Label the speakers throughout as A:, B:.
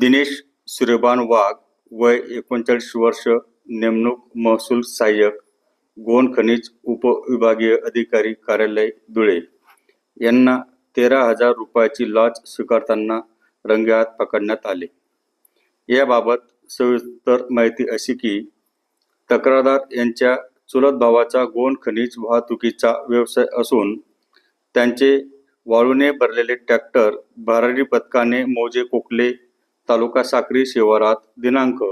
A: दिनेश सूर्यभान वाघ वय एकोणचाळीस वर्ष नेमणूक महसूल सहाय्यक गोन खनिज उपविभागीय अधिकारी कार्यालय धुळे. यांना तेरा हजार रुपयाची लाच स्वीकारताना रंगेहात पकडण्यात आले. याबाबत सविस्तर माहिती अशी की तक्रारदार यांच्या चुलत भावाचा गोन खनिज वाहतुकीचा व्यवसाय असून त्यांचे वाळूने भरलेले ट्रॅक्टर भरारी पथकाने मोजे कोकले तालुका साक्री शिवारात दिनांक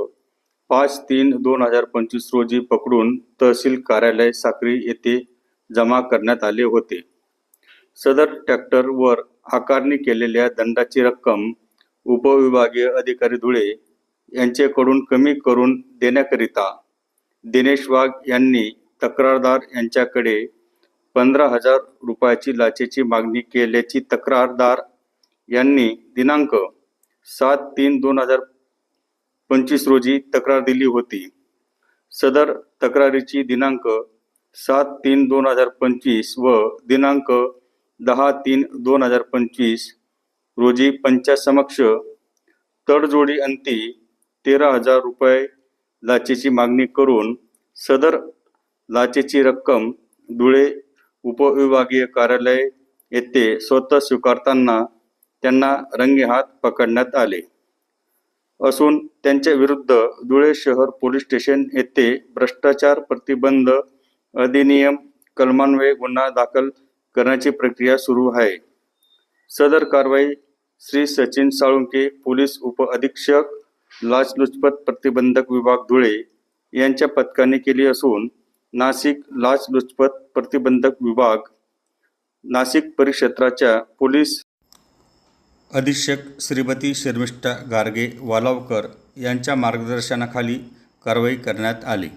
A: पाच तीन दोन हजार पंचवीस रोजी पकडून तहसील कार्यालय साक्री येथे जमा करण्यात आले होते. सदर ट्रॅक्टरवर आकारणी केलेल्या दंडाची रक्कम उपविभागीय अधिकारी धुळे यांच्याकडून कमी करून देण्याकरिता दिनेश वाघ यांनी तक्रारदार यांच्याकडे पंधरा हजार रुपयाची लाचेची मागणी केल्याची तक्रारदार यांनी दिनांक सात तीन दोन हजार पंचवीस रोजी तक्रार दिली होती. सदर तक्रारीची दिनांक सात तीन दोन हजार पंचवीस व दिनांक दहा तीन दोन हजार पंचवीस रोजी पंचासमक्ष तडजोडी अंती तेरा हजार रुपये लाचेची मागणी करून सदर लाचेची रक्कम धुळे उपविभागीय कार्यालय येथे स्वतः स्वीकारताना त्यांना रंगेहात पकडण्यात आले. असून त्यांच्या विरुद्ध धुळे शहर पोलीस स्टेशन येथे भ्रष्टाचार प्रतिबंध अधिनियम कलमान्वये गुन्हा दाखल करण्याची प्रक्रिया सुरू आहे. सदर कारवाई श्री सचिन साळुंके पोलीस उपअधीक्षक लाचलुचपत प्रतिबंधक विभाग धुळे यांच्या पथकाने केली असून नाशिक लाचलुचपत प्रतिबंधक विभाग नाशिक परिक्षेत्राच्या पोलीस अधीक्षक श्रीमती शर्मिष्ठा गारगे वालावकर यांच्या मार्गदर्शनाखाली कारवाई करण्यात आली.